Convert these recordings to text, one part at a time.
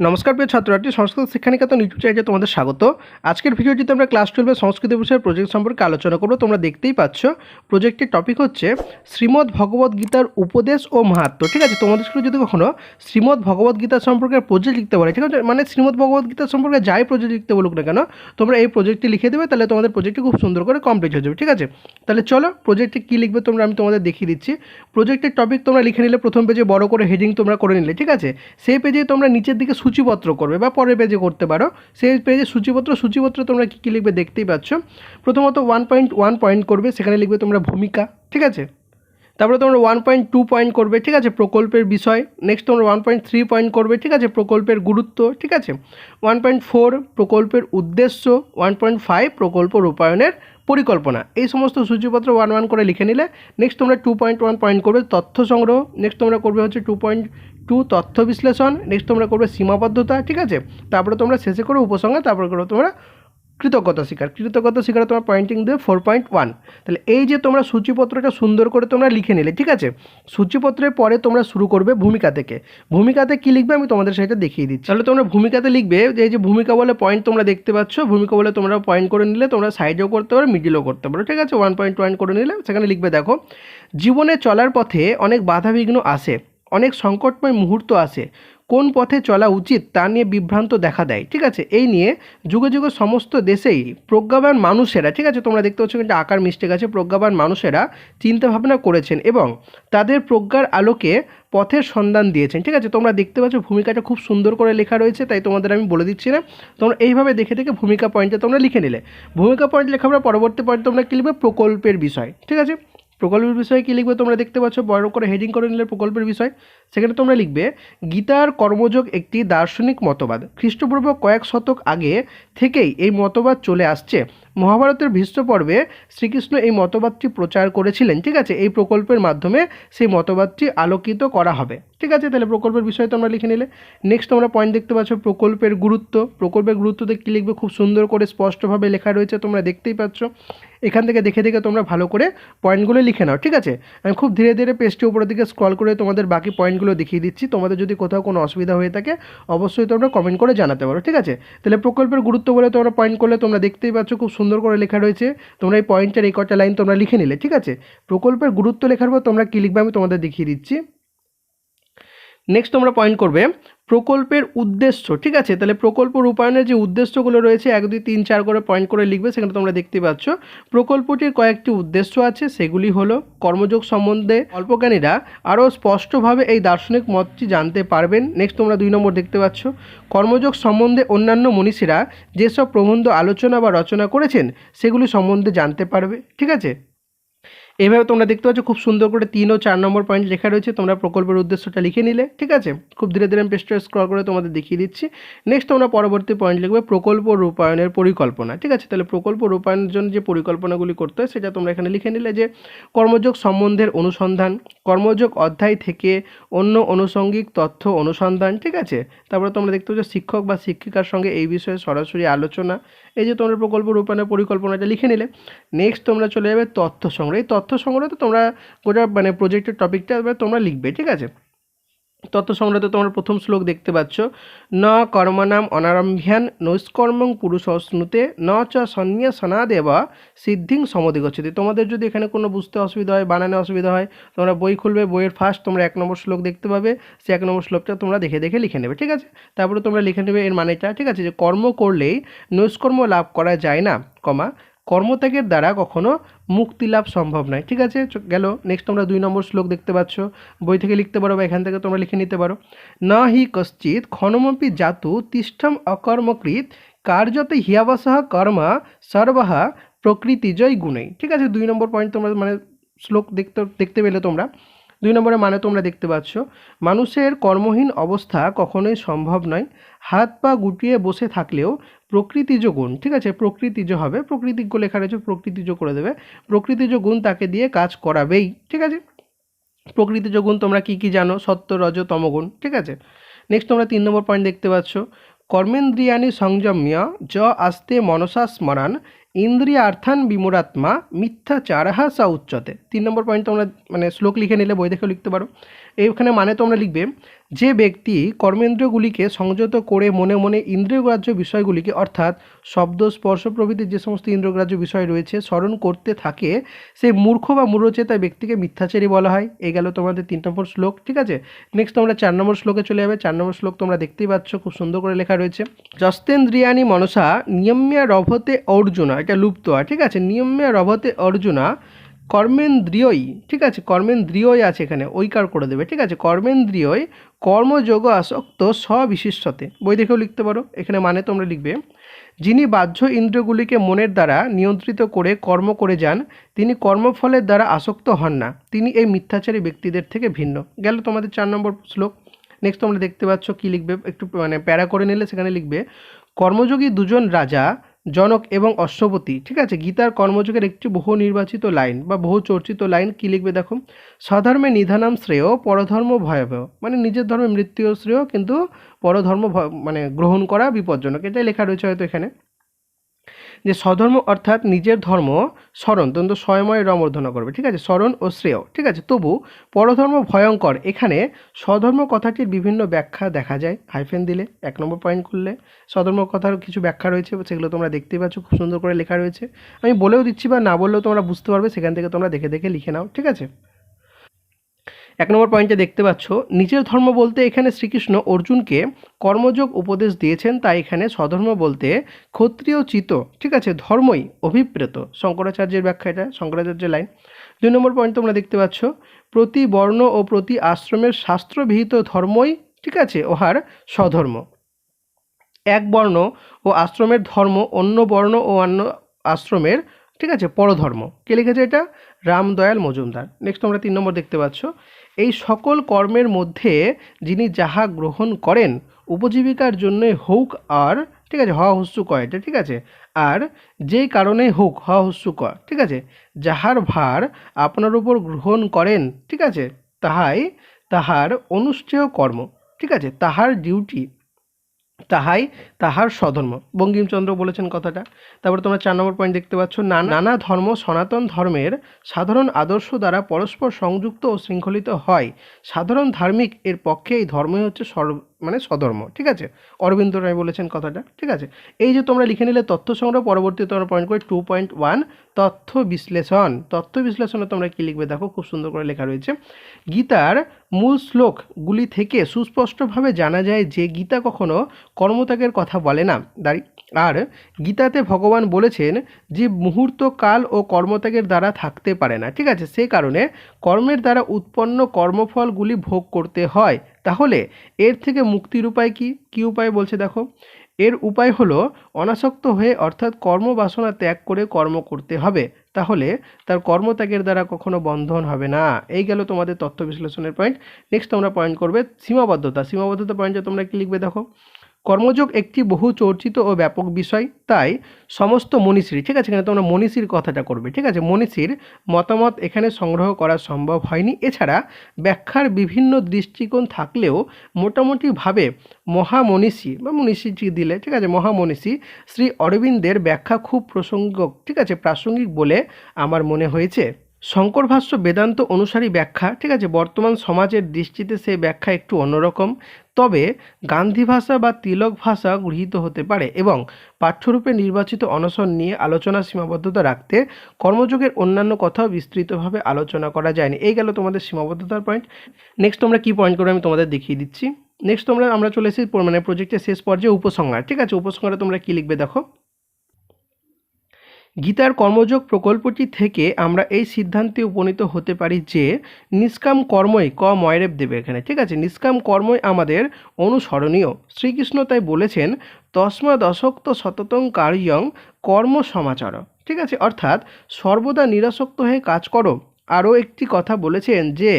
নমস্কার প্রিয় ছাত্রছাত্রী, সংস্কৃত শিক্ষানিকেতন ইউটিউব চ্যানেলে তোমাদের স্বাগত। আজকের ভিডিওটিতে আমরা ক্লাস টুয়েলভের সংস্কৃত বিষয়ের প্রজেক্ট সম্পর্কে আলোচনা করব। তোমরা দেখতেই পাচ্ছ প্রজেক্টের টপিক হচ্ছে শ্রীমদ্ ভগবদ গীতার উপদেশ ও মাহাত্ম। ঠিক আছে? তোমাদের স্কুলে যদি কখনো শ্রীমদ্ ভগবদ গীতা সম্পর্কে প্রজেক্ট লিখতে বলে ঠিক আছে? মানে শ্রীমদ্ ভগবদ গীতা সম্পর্কে যাই প্রজেক্ট লিখতে বলুক না কেন, তোমরা এই প্রজেক্টটি লিখে দেবে, তাহলে তোমাদের প্রজেক্টটি খুব সুন্দর করে কমপ্লিট হয়ে যাবে, ঠিক আছে? তাহলে চলো প্রজেক্টে কী লিখবে তোমরা আমি তোমাদের দেখিয়ে দিচ্ছি। প্রজেক্টের টপিক তোমরা লিখে নিলে প্রথম পেজে বড় করে হেডিং তোমরা করে নিলে, ঠিক আছে? সেই পেজে তোমরা নিচের দিকে সূচিপত্র করবে বা পরের পেজে করতে পারো। সেই পেজে সূচিপত্র সূচিপত্র তোমরা কী কী লিখবে দেখতেই পাচ্ছ। প্রথমত ওয়ান পয়েন্ট ওয়ান পয়েন্ট করবে, সেখানে লিখবে তোমরা ভূমিকা, ঠিক আছে? তারপরে তোমরা ওয়ান পয়েন্ট টু পয়েন্ট করবে, ঠিক আছে? প্রকল্পের বিষয়। নেক্সট তোমরা ওয়ান পয়েন্ট থ্রি পয়েন্ট করবে, ঠিক আছে? প্রকল্পের গুরুত্ব, ঠিক আছে? ওয়ান পয়েন্ট ফোর প্রকল্পের উদ্দেশ্য ওয়ান পয়েন্ট ফাইভ প্রকল্প রূপায়ণের পরিকল্পনা। এই সমস্ত সূচিপত্র ওয়ান ওয়ান করে লিখে নিলে নেক্সট তোমরা টু পয়েন্ট ওয়ান পয়েন্ট করবে, তথ্য সংগ্রহ। নেক্সট তোমরা করবে হচ্ছে টু পয়েন্ট টু তথ্য বিশ্লেষণ নেক্সট তোমরা করবে সীমাবদ্ধতা, ঠিক আছে? তারপরে তোমরা শেষে করে উপসংহার, তারপরে করবে তোমরা কৃতজ্ঞতা শিকার কৃতজ্ঞতা স্বীকারে তোমার পয়েন্টিং দেবে ফোর পয়েন্ট ওয়ান তাহলে এই যে তোমরা সূচিপত্রটা সুন্দর করে তোমরা লিখে নিলে, ঠিক আছে? সূচিপত্রের পরে তোমরা শুরু করবে ভূমিকা থেকে। ভূমিকাতে কী লিখবে আমি তোমাদের সেটা দেখিয়ে দিচ্ছি। তাহলে তোমরা ভূমিকাতে লিখবে যে এই যে ভূমিকা বলে পয়েন্ট তোমরা দেখতে পাচ্ছ, ভূমিকা বলে তোমরা পয়েন্ট করে নিলে, তোমরা সাইডেও করতে পারো মিডিলও করতে পারো, ঠিক আছে? ওয়ান পয়েন্ট ওয়ান করে নিলে, সেখানে লিখবে দেখো, জীবনে চলার পথে অনেক বাধাবিঘ্ন আসে। অনেক সংকটময় মুহূর্ত আসে কোন পথে চলা উচিত তা নিয়ে বিভ্রান্ত দেখা দেয়, ঠিক আছে? এই নিয়ে যুগে যুগে সমস্ত দেশেই প্রজ্ঞাবান মানুষেরা, ঠিক আছে? তোমরা দেখতে পাচ্ছ কিন্তু আকার মিস্টেক আছে প্রজ্ঞাবান মানুষেরা চিন্তা ভাবনা করেছেন এবং তাদের প্রজ্ঞার আলোকে পথের সন্ধান দিয়েছেন, ঠিক আছে? তোমরা দেখতে পাচ্ছ ভূমিকাটা খুব সুন্দর করে লেখা রয়েছে, তাই তোমাদের আমি বলে দিচ্ছি না। তোমরা এইভাবে দেখে দেখে ভূমিকা পয়েন্টে তোমরা লিখে নিলে। ভূমিকা পয়েন্ট পর পরবর্তী পয়েন্ট তোমরা কী লিখবে? প্রকল্পের বিষয়, ঠিক আছে? প্রকল্পের বিষয়ে কী লিখবে তোমরা দেখতে পাচ্ছ, বড় করে হেডিং করে নিলে প্রকল্পের বিষয়। সেখানে তোমরা লিখবে, গীতার কর্মযোগ একটি দার্শনিক মতবাদ। খ্রিস্টপূর্ব কয়েক শতক আগে থেকেই এই মতবাদ চলে আসছে। মহাভারতের ভীষ্ম পর্বে শ্রীকৃষ্ণ এই মতবাদটি প্রচার করেছিলেন। ঠিক আছে, এই প্রকল্পের মাধ্যমে সেই মতবাদটি আলোকিত করা হবে। ঠিক আছে, তাহলে প্রকল্পের বিষয়ে তোমরা লিখে নিলে। নেক্সট তোমরা পয়েন্ট দেখতে পাচ্ছ, প্রকল্পের গুরুত্ব। প্রকল্পের গুরুত্বতে কী লিখবে? খুব সুন্দর করে স্পষ্টভাবে লেখা রয়েছে, তোমরা দেখতেই পাচ্ছ। এখান থেকে দেখে দেখে তোমরা ভালো করে পয়েন্টগুলো লিখে নাও, ঠিক আছে? আমি খুব ধীরে ধীরে পেজটি উপরের দিকে স্ক্রল করে তোমাদের বাকি পয়েন্টগুলো দেখিয়ে দিচ্ছি। তোমাদের যদি কোথাও কোনো অসুবিধা হয়ে থাকে, অবশ্যই তোমরা কমেন্ট করে জানাতে পারো, ঠিক আছে? তাহলে প্রকল্পের গুরুত্ব বলে তোমরা পয়েন্ট করলে তোমরা দেখতেই পাচ্ছ খুব সুন্দর করে লেখা রয়েছে। তোমরা এই পয়েন্টের এই কটা লাইন তোমরা লিখে নিলে, ঠিক আছে? প্রকল্পের গুরুত্ব লেখার পর তোমরা কী লিখবে আমি তোমাদের দেখিয়ে দিচ্ছি। নেক্সট তোমরা পয়েন্ট করবে, প্রকল্পের উদ্দেশ্য, ঠিক আছে? তাহলে প্রকল্প রূপায়ণের যে উদ্দেশ্যগুলো রয়েছে, এক, দুই, তিন, চার করে পয়েন্ট করে লিখবে, সেখানে তোমরা দেখতে পাচ্ছ। প্রকল্পটির কয়েকটি উদ্দেশ্য আছে, সেগুলি হলো কর্মযোগ সম্বন্ধে অল্পজ্ঞানীরা আরও স্পষ্টভাবে এই দার্শনিক মতটি জানতে পারবেন। নেক্সট তোমরা দুই নম্বর দেখতে পাচ্ছ। কর্মযোগ সম্বন্ধে অন্যান্য মনীষীরা যেসব প্রবন্ধ আলোচনা বা রচনা করেছেন, সেগুলি সম্বন্ধে জানতে পারবে, ঠিক আছে? এভাবে তোমরা দেখতে পাচ্ছ, খুব সুন্দর করে তিন ও চার নম্বর পয়েন্ট লেখা রয়েছে। তোমরা প্রকল্পের উদ্দেশ্যটা লিখে নিলে, ঠিক আছে? খুব ধীরে ধীরে আমি পেজটা স্ক্রল করে তোমাদের দেখিয়ে দিচ্ছি। নেক্সট তোমরা পরবর্তী পয়েন্ট লিখবে, প্রকল্প রূপায়ণের পরিকল্পনা, ঠিক আছে? তাহলে প্রকল্প রূপায়ণের জন্য যে পরিকল্পনাগুলি করতে হয়, সেটা তোমরা এখানে লিখে নিলে যে, কর্মযোগ সম্বন্ধের অনুসন্ধান, কর্মযোগ অধ্যায় থেকে অন্য আনুষঙ্গিক তথ্য অনুসন্ধান, ঠিক আছে? তারপরে তোমরা দেখতে পাচ্ছ, শিক্ষক বা শিক্ষিকার সঙ্গে এই বিষয়ে সরাসরি আলোচনা এই যে তোমরা প্রকল্প রূপায়ণের পরিকল্পনাটা লিখে নিলে নেক্সট তোমরা চলে যাবে তথ্য সংগ্রহ। এই তথ্য সংগ্রহ তো তোমরা গোটা মানে প্রজেক্টের টপিকটা তোমরা লিখবে, ঠিক আছে? তথ্য সংগ্রহে তোমরা প্রথম শ্লোক দেখতে পাচ্ছ। ন কর্মনাম অনারম্ভ্যান নৈষ্কর্মং পুরুষ স্নুতে ন চ সন্ন্যাসনাদেব সিদ্ধিং সমধিগচ্ছতি তোমাদের যদি এখানে কোনো বুঝতে অসুবিধা হয়, বানানে অসুবিধা হয়, তোমরা বই খুলবে, বইয়ের ফার্স্ট তোমরা এক নম্বর শ্লোক দেখতে পাবে, সে এক নম্বর শ্লোকটা তোমরা দেখে দেখে লিখে নেবে, ঠিক আছে? তারপরে তোমরা লিখে নেবে এর মানেটা, ঠিক আছে? যে কর্ম করলেই নৈষ্কর্ম লাভ করা যায় না, কমা কর্মত্যাগের দ্বারা কখনো মুক্তি লাভ সম্ভব নয়। ঠিক আছে? গেল। নেক্সট তোমরা দুই নম্বর শ্লোক দেখতে পাচ্ছ। বই থেকে লিখতে পারো বা এখান থেকে তোমরা লিখে নিতে পারো। না হি কশ্চিত ক্ষণমপি জাতু তিষ্ঠম অকর্মকৃত কার্যতে হিয়াবসহ কর্মা সর্বাহা প্রকৃতি জয় গুণেই ঠিক আছে? দুই নম্বর পয়েন্ট তোমরা মানে শ্লোক দেখতে দেখতে পেলে তোমরা। দুই নম্বরে মানে তোমরা দেখতে পাচ্ছ, মানুষের কর্মহীন অবস্থা কখনোই সম্ভব নয়। হাত পা গুটিয়ে বসে থাকলেও প্রকৃতিজ গুণ, ঠিক আছে? প্রকৃতিজ হবে, প্রকৃতিজ্ঞ লেখা রয়েছে, প্রকৃতিজ করে দেবে। প্রকৃতিজ গুণ তাকে দিয়ে কাজ করাবেই, ঠিক আছে? প্রকৃতিজ গুণ তোমরা কি কি জানো? সত্য, রজ তমগুণ ঠিক আছে? নেক্সট তোমরা তিন নম্বর পয়েন্ট দেখতে পাচ্ছ। কর্মেন্দ্রিয়ানি সংযম্য, য আস্তে মনসা স্মরণ ইন্দ্রিয়ার্থান বিমুরাত্মা মিথ্যাচারাহা সা উচ্চতে। তিন নম্বর পয়েন্ট তোমরা মানে শ্লোক লিখে নিলে, বই দেখেও লিখতে পারো। এইখানে মানে তোমরা লিখবে, যে ব্যক্তি কর্মেন্দ্রগুলিকে সংযত করে মনে মনে ইন্দ্রিয়গ্রাহ্য বিষয়গুলিকে, অর্থাৎ শব্দ, স্পর্শ প্রভৃতির যে সমস্ত ইন্দ্রগ্রাহ্য বিষয় রয়েছে, স্মরণ করতে থাকে সেই মূর্খ বা মূঢ়চেতা ব্যক্তিকে মিথ্যাচারী বলা হয়। এই গেল তোমাদের তিন নম্বর শ্লোক, ঠিক আছে? নেক্সট তোমরা চার নম্বর শ্লোকে চলে যাবে। চার নম্বর শ্লোক তোমরা দেখতেই পাচ্ছ, খুব সুন্দর করে লেখা রয়েছে। যস্তেন্দ্রিয়ানি মনসা নিয়ম্যা রভতে অর্জুনা, এটা লুপ্ত ঠিক আছে? নিয়ম্যা রভতে অর্জুনা কর্মেন্দ্রিয়ই, ঠিক আছে? কর্মেন্দ্রিয়ই আছে এখানে, ঐকার করে দেবে, ঠিক আছে? কর্মেন্দ্রিয়ই কর্মযোগ আসক্ত স্ববিশিষ্টতে। বই দেখেও লিখতে পারো, এখানে মানে তোমরা লিখবে, যিনি বাহ্য ইন্দ্রগুলিকে মনের দ্বারা নিয়ন্ত্রিত করে কর্ম করে যান, তিনি কর্মফলের দ্বারা আসক্ত হন না। তিনি এই মিথ্যাচারী ব্যক্তিদের থেকে ভিন্ন। গেল তোমাদের চার নম্বর শ্লোক। নেক্সট তোমরা দেখতে পাচ্ছ কি লিখবে, একটু মানে প্যারা করে নিলে সেখানে লিখবে, কর্মযোগী দুজন রাজা জনক এবং অশ্বপতি, ঠিক আছে? গীতার কর্মযোগের একটি বহু নির্বাচিত লাইন বা বহু চর্চিত লাইন কী লিখবে দেখো? স্বধর্মে নিধানাম শ্রেয়, পরধর্ম ভয়াবহ। মানে নিজের ধর্মে মৃত্যুও শ্রেয়, কিন্তু পরধর্ম মানে গ্রহণ করা বিপজ্জনক। এটাই লেখা রয়েছে হয়তো এখানে। যে স্বধর্ম অর্থাৎ নিজের ধর্ম, স্মরণ। তন্ত স্বয়ময় রমর্ধনা করবে। ঠিক আছে? স্মরণ ও শ্রেয়। ঠিক আছে? তবু পরধর্ম ভয়ঙ্কর। এখানে স্বধর্ম কথাটির বিভিন্ন ব্যাখ্যা দেখা যায়। হাইফেন দিলে এক নম্বর পয়েন্ট করলে। স্বধর্ম কথার কিছু ব্যাখ্যা রয়েছে, সেগুলো তোমরা দেখতেই পাচ্ছ। খুব সুন্দর করে লেখা রয়েছে। আমি বলেও দিচ্ছি বা না বললেও তোমরা বুঝতে পারবে। সেখান থেকে তোমরা দেখে দেখে লিখে নাও। ঠিক আছে? এক নম্বর পয়েন্টে দেখতে পাচ্ছ, নিজের ধর্ম বলতে এখানে শ্রীকৃষ্ণ অর্জুনকে কর্মযোগ উপদেশ দিয়েছেন, তাই এখানে স্বধর্ম বলতে ক্ষত্রিয় চিত ঠিক আছে, ধর্মই অভিপ্রেত, শঙ্করাচার্যের ব্যাখ্যা এটা, শঙ্করাচার্যের লাইন। দুই নম্বর পয়েন্ট তোমরা দেখতে পাচ্ছ, প্রতি বর্ণ ও প্রতি আশ্রমের শাস্ত্রবিহিত ধর্মই, ঠিক আছে, ওহার স্বধর্ম। এক বর্ণ ও আশ্রমের ধর্ম অন্য বর্ণ ও অন্য আশ্রমের, ঠিক আছে, পরধর্ম। কে লিখেছে এটা? রামদয়াল মজুমদার। নেক্সট তোমরা তিন নম্বর দেখতে পাচ্ছ এই সকল কর্মের মধ্যে যিনি যাহা গ্রহণ করেন, উপজীবিকার জন্যই হোক আর, ঠিক আছে হওয়া হস্যু কয়টা ঠিক আছে, আর যেই কারণে হোক হওয়া হস্যু ক ঠিক আছে, যাহার ভার আপনার উপর গ্রহণ করেন, ঠিক আছে, তাহাই তাহার অনুষ্ঠেয় কর্ম, ঠিক আছে, তাহার ডিউটি তাহাই তাহার স্বধর্ম। বঙ্কিমচন্দ্র বলেছেন কথাটা। তারপর তোমরা চার নম্বর পয়েন্ট দেখতে পাচ্ছ নানা ধর্ম সনাতন ধর্মের সাধারণ আদর্শ দ্বারা পরস্পর সংযুক্ত ও শৃঙ্খলিত হয়। সাধারণ ধার্মিক এর পক্ষে এই ধর্মই হচ্ছে সর্ব মানে স্বধর্ম, ঠিক আছে? অরবিন্দ রায় বলেছেন কথাটা, ঠিক আছে? এই যে তোমরা লিখে নিলে তথ্য সংগ্রহ পরবর্তী তোমরা পয়েন্ট করে টু পয়েন্ট ওয়ান তথ্য বিশ্লেষণ। তথ্য বিশ্লেষণে তোমরা কি লিখবে? দেখো, খুব সুন্দর করে লেখা রয়েছে। গীতার মূল শ্লোকগুলি থেকে সুস্পষ্টভাবে জানা যায় যে গীতা কখনো কর্মত্যাগের কথা বলে না। দাঁড়ি, আর গীতাতে ভগবান বলেছেন যে মুহূর্ত, কাল ও কর্মত্যাগের দ্বারা থাকতে পারে না, ঠিক আছে? সে কারণে কর্মের দ্বারা উৎপন্ন কর্মফলগুলি ভোগ করতে হয়। তাহলে এর থেকে মুক্তির উপায় কি? কি উপায় বলছে দেখো? এর উপায় হলো অনাসক্ত হয়ে অর্থাৎ কর্মবাসনা ত্যাগ করে কর্ম করতে হবে। তাহলে তার কর্মত্যাগের দ্বারা কখনো বন্ধন হবে না। এই গেল তোমাদের তথ্য বিশ্লেষণের পয়েন্ট নেক্সট তোমরা পয়েন্ট করবে সীমাবদ্ধতা। সীমাবদ্ধতা পয়েন্টে তোমরা কি লিখবে দেখো? কর্মযোগ একটি বহু চর্চিত ও ব্যাপক বিষয়। তাই সমস্ত মনীষীর, ঠিক আছে এখানে তোমরা মনীষীর কথাটা করবে, ঠিক আছে? মনীষীর মতামত এখানে সংগ্রহ করা সম্ভব হয়নি। এছাড়া ব্যাখ্যার বিভিন্ন দৃষ্টিকোণ থাকলেও মোটামুটিভাবে মহামনীষী, বা মনীষী দিলে, ঠিক আছে? মহামনীষী শ্রী অরবিন্দের ব্যাখ্যা খুব প্রসঙ্গিক, ঠিক আছে? প্রাসঙ্গিক বলে আমার মনে হয়েছে। শঙ্কর ভাষ্য বেদান্ত অনুসারী ব্যাখ্যা, ঠিক আছে, বর্তমান সমাজের দৃষ্টিতে সেই ব্যাখ্যা একটু অন্যরকম। তবে গান্ধী ভাষা বা তিলক ভাষা গৃহীত হতে পারে এবং পাঠ্যরূপে নির্বাচিত অনশন নিয়ে আলোচনা সীমাবদ্ধতা রাখতে কর্মযোগের অন্যান্য কথাও বিস্তৃতভাবে আলোচনা করা যায়নি। এই গেল তোমাদের সীমাবদ্ধতার পয়েন্ট নেক্সট তোমরা কি পয়েন্ট করবে আমি তোমাদের দেখিয়ে দিচ্ছি। নেক্সট তোমরা, আমরা চলে এসেছি মানে প্রজেক্টের শেষ পর্যায়ে উপসংহার, ঠিক আছে? উপসংহারে তোমরা কী লিখবে দেখো? গীতার কর্মযোগ প্রকল্পটি থেকে আমরা এই সিদ্ধান্তে উপনীত হতে পারি যে নিষ্কাম কর্মই ক ময়রেব দেবে এখানে, ঠিক আছে? নিষ্কাম কর্মই আমাদের অনুসরণীয়। শ্রীকৃষ্ণ তাই বলেছেন, তসমা দশক্ত সততং কার্যং কর্ম সমাচার। ঠিক আছে? অর্থাৎ সর্বদা নিরাসক্ত হয়ে কাজ করো। আরও একটি কথা বলেছেন যে,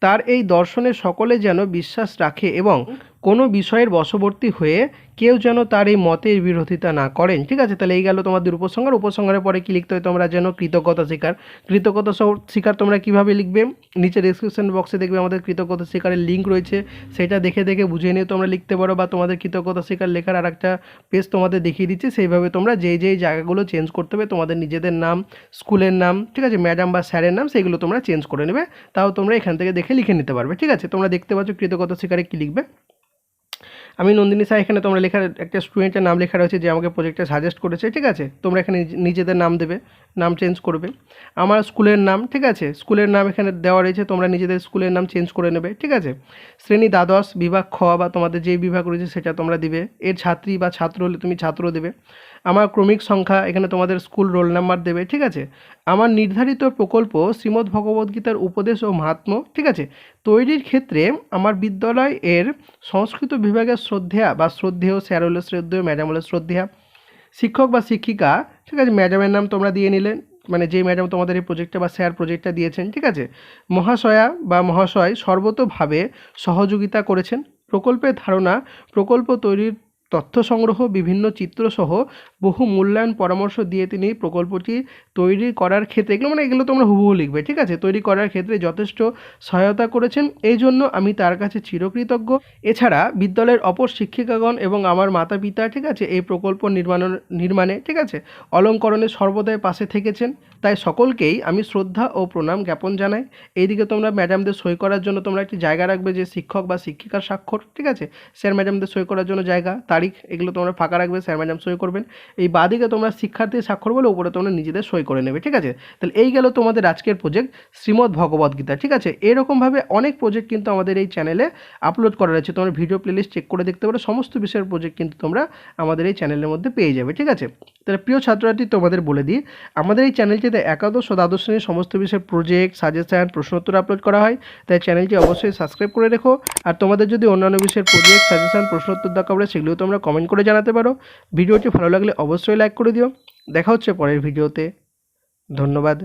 তার এই দর্শনে সকলে যেন বিশ্বাস রাখে এবং কোনো বিষয়ের বশবর্তী হয়ে কেউ যেন তার এই মতের বিরোধিতা না করেন। ঠিক আছে, তাহলে এই গেল তোমাদের উপসংহার। উপসংহারের পরে কী লিখতে হয় তোমরা যেন কৃতজ্ঞতা শিকার কৃতজ্ঞতা শিকার তোমরা কীভাবে লিখবে? নিচে ডিসক্রিপশন বক্সে দেখবে আমাদের কৃতজ্ঞতা স্বীকারের লিঙ্ক রয়েছে। সেটা দেখে দেখে বুঝে নিয়ে তোমরা লিখতে পারো বা তোমাদের কৃতজ্ঞতা শিকার লেখার আর একটা পেজ তোমাদের দেখিয়ে দিচ্ছি। সেইভাবে তোমরা যেই যেই জায়গাগুলো চেঞ্জ করতে হবে, তোমাদের নিজেদের নাম, স্কুলের নাম, ঠিক আছে ম্যাডাম বা স্যারের নাম সেইগুলো তোমরা চেঞ্জ করে নেবে। তাও তোমরা এখান থেকে দেখে লিখে নিতে পারবে। ঠিক আছে, তোমরা দেখতে পাচ্ছ কৃতজ্ঞতা শিকারে কী লিখবে? আমি নন্দিনী স্যার, এখানে তোমরা লেখার একটা স্টুডেন্টের নাম লেখা রয়েছে যে আমাকে প্রজেক্টে সাজেস্ট করেছে, ঠিক আছে? তোমরা এখানে নিজেদের নাম দেবে, নাম চেঞ্জ করবে। আমার স্কুলের নাম, ঠিক আছে? স্কুলের নাম এখানে দেওয়া রয়েছে, তোমরা নিজেদের স্কুলের নাম চেঞ্জ করে নেবে, ঠিক আছে? শ্রেণি দ্বাদশ, বিভাগ খ বা তোমাদের যে বিভাগ রয়েছে সেটা তোমরা দিবে। এর ছাত্রী বা ছাত্র হলে তুমি ছাত্র দেবে। আমার ক্রমিক সংখ্যা এখানে তোমাদের স্কুল রোল নাম্বার দেবে, ঠিক আছে? আমার নির্ধারিত প্রকল্প শ্রীমদ্ ভগবদ্গীতার উপদেশ ও মাহাত্ম্য, ঠিক আছে? তৈরির ক্ষেত্রে আমার বিদ্যালয় এর সংস্কৃত বিভাগের শ্রদ্ধেয়া বা শ্রদ্ধেয় স্যার হলো শ্রদ্ধেয় ম্যাডাম হলো শ্রদ্ধেয়া, শিক্ষক বা শিক্ষিকা, ঠিক আছে? ম্যাডামের নাম তোমরা দিয়ে নিলে মানে যে ম্যাডাম তোমাদের এই প্রজেক্টটা বা স্যার প্রজেক্টটা দিয়েছেন, ঠিক আছে? মহাশয়া বা মহাশয় সর্বতোভাবে সহযোগিতা করেছেন। প্রকল্পের ধারণা, প্রকল্প তৈরির তথ্য সংগ্রহ বিভিন্ন চিত্রসহ বহু মূল্যায়ন পরামর্শ দিয়ে তিনি প্রকল্পটি তৈরি করার ক্ষেত্রে এগুলো মানে এগুলো তোমরা হুবহু লিখবে, ঠিক আছে? তৈরি করার ক্ষেত্রে যথেষ্ট সহায়তা করেছেন। এই জন্য আমি তার কাছে চিরকৃতজ্ঞ। এছাড়া বিদ্যালয়ের অপর শিক্ষিকাগণ এবং আমার মাতা পিতা ঠিক আছে, এই প্রকল্প নির্মাণের নির্মাণে, ঠিক আছে, অলঙ্করণে সর্বদাই পাশে থেকেছেন। তাই সকলকেই আমি শ্রদ্ধা ও প্রণাম জ্ঞাপন জানাই। এইদিকে তোমরা ম্যাডামদের সই করার জন্য তোমরা একটি জায়গা রাখবে যে শিক্ষক বা শিক্ষিকার স্বাক্ষর, ঠিক আছে? স্যার, ম্যাডামদের সই করার জন্য জায়গা তারিখ, এগুলো তোমরা ফাঁকা রাখবে, স্যার ম্যাডাম সই করবেন। এই বাদিকে তোমরা শিক্ষার্থী স্বাক্ষর বলে উপরে তোমরা নিজেদের সই করে নেবে, ঠিক আছে? তাহলে এই গেল তোমাদের আজকের প্রজেক্ট শ্রীমদ্ ভগবদ্গীতা ঠিক আছে? এরকমভাবে অনেক প্রজেক্ট কিন্তু আমাদের এই চ্যানেলে আপলোড করা রয়েছে। তোমরা ভিডিও প্লেলিস্ট চেক করে দেখতে পারো, সমস্ত বিষয়ের প্রজেক্ট কিন্তু তোমরা আমাদের এই চ্যানেলের মধ্যে পেয়ে যাবে, ঠিক আছে? তাহলে প্রিয় ছাত্রছাত্রী, তোমাদের বলে দিই, আমাদের এই চ্যানেলটিতে একাদশ ও দ্বাদশ শ্রেণির সমস্ত বিষয়ের প্রজেক্ট সাজেশন প্রশ্নোত্তর আপলোড করা হয়। তাই চ্যানেলটি অবশ্যই সাবস্ক্রাইব করে রেখো। আর তোমাদের যদি অন্যান্য বিষয়ের প্রজেক্ট সাজেশন প্রশ্নোত্তর দরকার পড়ে সেগুলিও তোমরা কমেন্ট করে জানাতে পারো। ভিডিওটি ভালো লাগলে অবশ্যই লাইক করে দিও। দেখা হচ্ছে পরের ভিডিওতে। ধন্যবাদ।